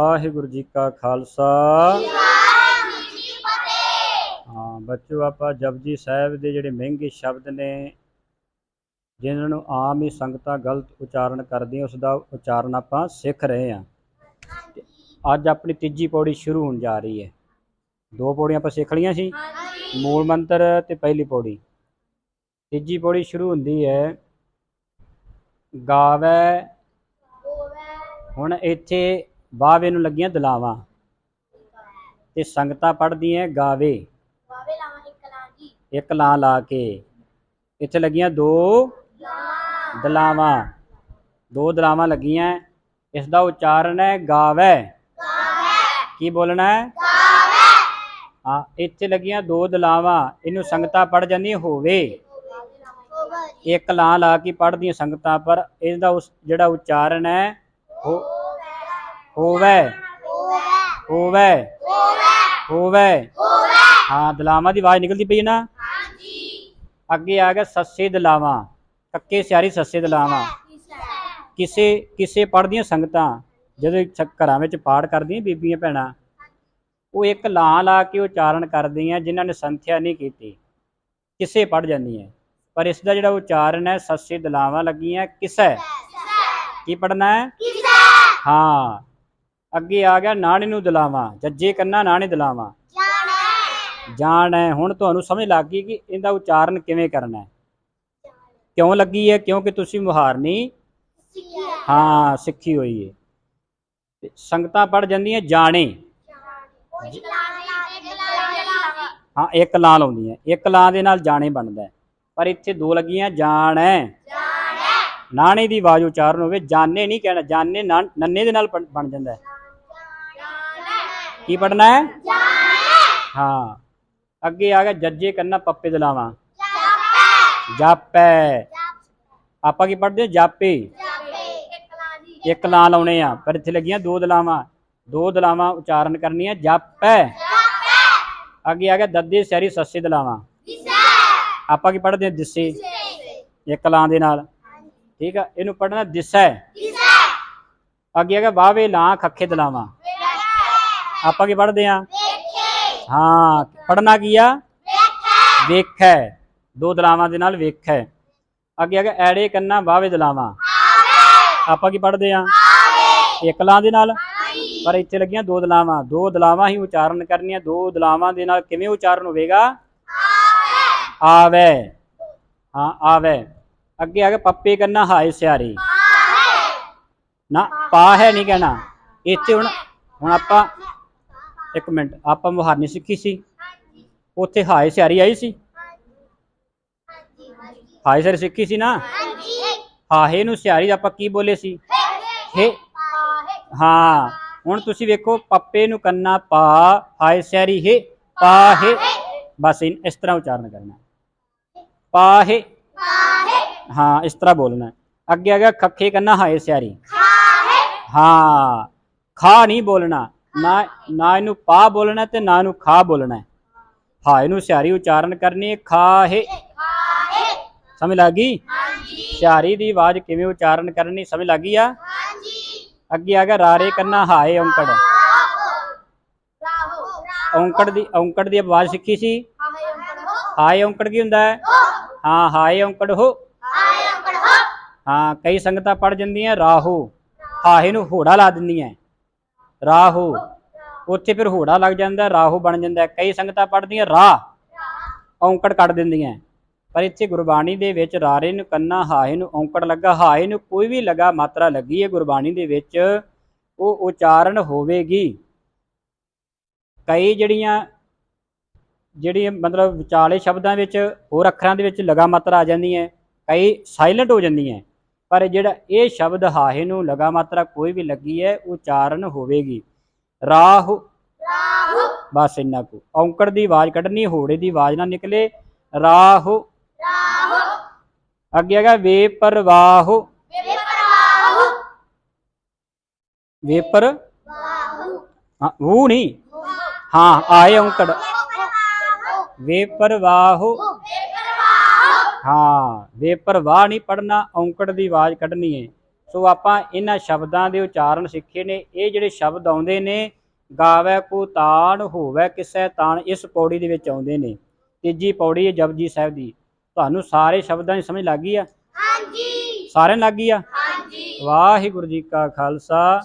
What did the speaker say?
ਵਾਹਿਗੁਰੂ ਜੀ ਕਾ ਖਾਲਸਾ। ਹਾਂ, ਬੱਚੋ, ਆਪਾਂ ਜਪਜੀ ਸਾਹਿਬ ਦੇ ਜਿਹੜੇ ਮਹਿੰਗੇ ਸ਼ਬਦ ਨੇ, ਜਿਨ੍ਹਾਂ ਨੂੰ ਆਮ ਹੀ ਸੰਗਤਾਂ ਗਲਤ ਉਚਾਰਨ ਕਰਦੀਆਂ, ਉਸ ਦਾ ਉਚਾਰਨ ਆਪਾਂ ਸਿੱਖ ਰਹੇ ਹਾਂ। ਤੇ ਅੱਜ ਆਪਣੀ ਤੀਜੀ ਪੌੜੀ ਸ਼ੁਰੂ ਹੋਣ ਜਾ ਰਹੀ ਹੈ। ਦੋ ਪੌੜੀਆਂ ਆਪਾਂ ਸਿੱਖ ਲਈਆਂ ਸੀ, ਮੂਲ ਮੰਤਰ ਤੇ ਪਹਿਲੀ ਪੌੜੀ। ਤੀਜੀ ਪੌੜੀ ਸ਼ੁਰੂ ਹੁੰਦੀ ਹੈ, ਗਾਵੇ, ਹੁਣ ਇੱਥੇ ਵਾਵੇ ਨੂੰ ਲੱਗੀਆਂ ਦਲਾਵਾਂ। ਤੇ ਸੰਗਤਾਂ ਪੜ੍ਹਦੀਆਂ ਗਾਵੇ। ਇੱਕ ਲਾਂ ਲਾ ਕੇ। ਇੱਥੇ ਲੱਗੀਆਂ ਦੋ ਦਲਾਵਾਂ। ਦੋ ਦਲਾਵਾਂ ਲੱਗੀਆਂ। ਇਸ ਦਾ ਉਚਾਰਨ ਹੈ ਗਾਵੇ। ਕੀ ਬੋਲਣਾ ਹੈ? ਹਾਂ ਇੱਥੇ ਲੱਗੀਆਂ ਦੋ ਦਲਾਵਾਂ। ਇਹਨੂੰ ਸੰਗਤਾਂ ਪੜ ਜਾਂਦੀਆਂ ਹੋਵੇ। ਇੱਕ ਲਾਂ ਲਾ ਕੇ ਪੜ੍ਹਦੀਆਂ ਸੰਗਤਾਂ ਪਰ ਇਹਦਾ ਉਸ ਜਿਹੜਾ ਉਚਾਰਨ ਹੈ ਹੋ- ਹੋਵੇ। ਹੋਵੇ। ਹੋਵੇ। ਹਾਂ ਦਲਾਵਾਂ ਦੀ ਆਵਾਜ਼ ਨਿਕਲਦੀ ਪਈ ਹੈ ਨਾ? ਅੱਗੇ ਆ ਗਿਆ ਸੱਸੇ ਦਲਾਵਾਂ ਕੱਕੇ ਸਿਆਰੀ ਸੱਸੇ ਦਲਾਵਾਂ ਕਿਸੇ ਕਿਸੇ ਪੜ੍ਹਦੀਆਂ ਸੰਗਤਾਂ ਜਦੋਂ ਘਰਾਂ ਵਿੱਚ ਪਾਠ ਕਰਦੀਆਂ ਬੀਬੀਆਂ ਭੈਣਾਂ ਉਹ ਇੱਕ ਲਾਂ ਲਾ ਕੇ ਉਚਾਰਨ ਕਰਦੀਆਂ ਜਿਨ੍ਹਾਂ ਨੇ ਸੰਥਿਆ ਨਹੀਂ ਕੀਤੀ। ਕਿਸੇ ਪੜ ਜਾਂਦੀਆਂ ਪਰ ਇਸ ਦਾ ਜਿਹੜਾ ਉਚਾਰਨ ਹੈ ਸੱਸੇ ਦਲਾਵਾਂ ਲੱਗੀਆਂ ਕਿਸੈ? ਕੀ ਪੜਨਾ ਹੈ? ਹਾਂ। ਅੱਗੇ ਆ ਗਿਆ, ਨਾਣੇ ਨੂੰ ਦਲਾਵਾਂ, ਜੱਜੇ ਕੰਨਾ ਨਾਣੇ ਦਲਾਵਾਂ। ਜਾਣ ਹੈ। ਹੁਣ ਤੁਹਾਨੂੰ ਸਮਝ ਲੱਗ ਗਈ ਕਿ ਇਹਦਾ ਉਚਾਰਨ ਕਿਵੇਂ ਕਰਨਾ ਹੈ। ਕਿਉਂ ਲੱਗੀ ਹੈ? ਕਿਉਂਕਿ ਤੁਸੀਂ ਮੁਹਾਰਨੀ ਹਾਂ, ਸਿੱਖੀ ਹੋਈ ਹੈ। ਤੇ ਸੰਗਤਾਂ ਪੜ ਜਾਂਦੀਆਂ, ਜਾਣੇ। ਹਾਂ, ਇੱਕ ਲਾਂ ਲਾਉਂਦੀਆਂ ਇੱਕ ਲਾਂ ਦੇ ਨਾਲ ਜਾਣੇ ਬਣਦਾ ਪਰ ਇੱਥੇ ਦੋ ਲੱਗੀਆਂ, ਜਾਣ ਹੈ। ਨਾਣੇ ਦੀ ਆਵਾਜ਼ ਉਚਾਰਨ ਹੋਵੇ, ਜਾਣੇ ਨਹੀਂ ਕਹਿਣਾ, ਜਾਣੇ ਨਾ- ਨੰਨੇ ਦੇ ਨਾਲ ਬਣ ਬਣ ਜਾਂਦਾ ਹੈ। ਕੀ ਪੜਨਾ ਹੈ? ਹਾਂ। ਅੱਗੇ ਆ ਗਿਆ ਜੱਜੇ ਕੰਨਾ ਪੱਪੇ ਦਲਾਵਾਂ ਜਾਪੈ। ਆਪਾਂ ਕੀ ਪੜਦੇ ਜਾਪੇ। ਇੱਕ ਲਾਂ ਲਾਉਣੇ ਆ। ਪਰ ਇੱਥੇ ਲੱਗੀਆਂ ਦੋ ਦਲਾਵਾਂ। ਦੋ ਦਲਾਵਾਂ ਉਚਾਰਨ ਕਰਨੀਆਂ। ਜਾਪੈ। ਅੱਗੇ ਆ ਗਿਆ ਦੱਦੇ ਸਿਆਰੀ ਸੱਸੇ ਦਲਾਵਾਂ ਆਪਾਂ ਕੀ ਪੜਦੇ ਆ ਦਿਸੇ। ਇੱਕ ਲਾਂ ਦੇ ਨਾਲ। ਠੀਕ ਆ। ਇਹਨੂੰ ਪੜਨਾ ਦਿਸੈ। ਅੱਗੇ ਆ ਗਿਆ ਵਾਵੇ ਲਾਂ ਖੱਖੇ ਦਲਾਵਾਂ ਆਪਾਂ ਕੀ ਪੜਦੇ ਆ? ਹਾਂ ਪੜਨਾ ਕੀ ਆ? ਵੇਖੈ। ਦੋ ਦਲਾਵਾਂ ਦੇ ਨਾਲ ਵੇਖੈ। ਅੱਗੇ ਆ ਗਿਆ, ਐੜੇ ਕੰਨਾ ਵਾਵੇ ਦਲਾਵਾਂ। ਆਪਾਂ ਕੀ ਪੜਦੇ ਆ? ਇੱਕ ਦੇ ਨਾਲ। ਪਰ ਇੱਥੇ ਲੱਗੀਆਂ ਦੋ ਦਲਾਵਾਂ। ਦੋ ਦਲਾਵਾਂ ਹੀ ਉਚਾਰਨ ਕਰਨੀਆਂ। ਦੋ ਦਲਾਵਾਂ ਦੇ ਨਾਲ ਕਿਵੇਂ ਉਚਾਰਨ ਹੋਵੇਗਾ? ਆਵੇ। ਹਾਂ, ਆਵੇ। ਅੱਗੇ ਆ ਗਿਆ, ਪੱਪੇ ਕੰਨਾ ਹਾਏ ਸਿਆਰੀ। ਨਾ, ਪਾ ਹੈ ਨਹੀਂ ਕਹਿਣਾ। ਇੱਥੇ ਹੁਣ ਹੁਣ ਆਪਾਂ ਇੱਕ ਮਿੰਟ, ਆਪਾਂ ਮੁਹਾਰਨੀ ਸਿੱਖੀ ਸੀ। ਉੱਥੇ ਹਾਏ ਸਿਆਰੀ ਆਈ ਸੀ? ਹਾਏ ਸਿਆਰੀ ਸਿੱਖੀ ਸੀ ਨਾ? ਹਾਹੇ ਨੂੰ ਸਿਆਰੀ ਆਪਾਂ ਕੀ ਬੋਲੇ ਸੀ? ਹੇ, ਹਾਂ, ਹੁਣ ਤੁਸੀਂ ਵੇਖੋ, ਪੱਪੇ ਨੂੰ ਕੰਨਾ ਪਾ, ਹਾਏ ਸਿਆਰੀ, ਹੇ, ਪਾ, ਹੈ। ਬਸ ਇਸ ਤਰ੍ਹਾਂ ਉਚਾਰਨ ਕਰਨਾ। ਪਾ, ਹੈ। ਹਾਂ, ਇਸ ਤਰ੍ਹਾਂ ਬੋਲਣਾ। ਅੱਗੇ ਆ ਗਿਆ, ਖੱਖੇ ਕੰਨਾ, ਹਾਏ ਸਿਆਰੀ। ਹਾਂ, ਖਾ ਨਹੀਂ ਬੋਲਣਾ। ਨਾ ਨਾ ਇਹਨੂੰ ਪਾ ਬੋਲਣਾ ਤੇ ਨਾ ਇਹਨੂੰ ਖਾ ਬੋਲਣਾ ਹੈ। ਹਾਏ ਨੂੰ ਸਿਆਰੀ ਉਚਾਰਨ ਕਰਨੀ ਹੈ, ਖਾ ਹੈ। ਸਮਝ ਲੱਗੀ ਸਿਆਰੀ ਦੀ ਆਵਾਜ਼ ਕਿਵੇਂ ਉਚਾਰਨ ਕਰਨੀ, ਸਮਝ ਲੱਗੀ ਆ? ਅੱਗੇ ਆ ਗਿਆ, ਰਾਰੇ ਕੰਨਾ ਹਾਏ ਔਂਕੜ। ਔਂਕੜ ਦੀ ਔਂਕੜ ਦੀ ਆਵਾਜ਼ ਸਿੱਖੀ ਸੀ? ਹਾਏ ਔਂਕੜ ਕੀ ਹੁੰਦਾ ਹੈ? ਹਾਂ ਹਾਏ ਔਂਕੜ ਹੋ। ਹਾਂ, ਕਈ ਸੰਗਤਾਂ ਪੜ ਜਾਂਦੀਆਂ, ਰਾਹੋ। ਹਾਹੇ ਨੂੰ ਹੋੜਾ ਲਾ ਦਿੰਦੀਆਂ ਰਾਹੋ। ਉੱਥੇ ਫਿਰ ਹੋੜਾ ਲੱਗ ਜਾਂਦਾ, ਰਾਹੋ ਬਣ ਜਾਂਦਾ। ਕਈ ਸੰਗਤਾਂ ਪੜਦੀਆਂ ਰਾਹ ਔਂਕੜ ਕੱਢ ਦਿੰਦੀਆਂ। ਪਰ ਇੱਥੇ ਗੁਰਬਾਣੀ ਦੇ ਵਿੱਚ ਰਾਰੇ ਨੂੰ ਕੰਨਾ, ਹਾਏ ਨੂੰ ਔਂਕੜ ਲੱਗਾ, ਹਾਏ ਨੂੰ ਕੋਈ ਵੀ ਲਗਾ ਮਾਤਰਾ ਲੱਗੀ ਹੈ ਗੁਰਬਾਣੀ ਦੇ ਵਿੱਚ, ਉਹ ਉਚਾਰਨ ਹੋਵੇਗੀ। ਕਈ ਜਿਹੜੀਆਂ ਜਿਹੜੀਆਂ ਮਤਲਬ ਵਿਚਾਲੇ ਸ਼ਬਦਾਂ ਵਿੱਚ ਹੋਰ ਅੱਖਰਾਂ ਦੇ ਵਿੱਚ ਲਗਾ ਮਾਤਰਾ ਆ ਜਾਂਦੀ ਹੈ, ਕਈ ਸਾਇਲੈਂਟ ਹੋ ਜਾਂਦੀ ਹੈ। ਪਰ ਜਿਹੜਾ ਇਹ ਸ਼ਬਦ ਹਾਹੇ ਨੂੰ ਲਗਾ ਮਾਤਰਾ ਕੋਈ ਵੀ ਲੱਗੀ ਹੈ ਉਚਾਰਨ ਹੋਵੇਗੀ। ਰਾਹੁ। ਬਸ ਇੰਨਾ ਕੁ। ਔਂਕੜ ਦੀ ਆਵਾਜ਼ ਕੱਢਣੀ ਹੋੜੇ ਦੀ ਆਵਾਜ਼ ਨਾ ਨਿਕਲੇ। ਰਾਹੁ। ਅੱਗੇ ਹੈਗਾ ਵੇ ਪਰਵਾਹੁ ਵੇ ਪਰ ਹਾਂ ਨਹੀਂ। ਹਾਂ ਆਏ ਔਂਕੜ। ਵੇ ਪਰਵਾਹੁ ਹਾਂ। ਵੇ ਪਰਵਾਹ ਨਹੀਂ ਪੜਨਾ ਔਂਕੜ ਦੀ ਆਵਾਜ਼ ਕੱਢਣੀ ਹੈ ਸੋ ਆਪਾਂ ਇਹਨਾਂ ਸ਼ਬਦਾਂ ਦੇ ਉਚਾਰਨ ਸਿੱਖੇ ਨੇ। ਇਹ ਜਿਹੜੇ ਸ਼ਬਦ ਆਉਂਦੇ ਨੇ ਗਾਵੇ ਕੋ ਤਾਣ ਹੋਵੇ ਕਿਸੈ ਤਾਣ ਇਸ ਪੌੜੀ ਦੇ ਵਿੱਚ ਆਉਂਦੇ ਨੇ। ਤੀਜੀ ਪੌੜੀ ਹੈ ਜਪਜੀ ਸਾਹਿਬ ਦੀ। ਤੁਹਾਨੂੰ ਸਾਰੇ ਸ਼ਬਦਾਂ ਦੀ ਸਮਝ ਲੱਗ ਗਈ ਆ? ਹਾਂਜੀ। ਸਾਰਿਆਂ ਲੱਗ ਗਈ ਆ? ਹਾਂਜੀ। ਵਾਹਿਗੁਰੂ ਜੀ ਕਾ ਖਾਲਸਾ।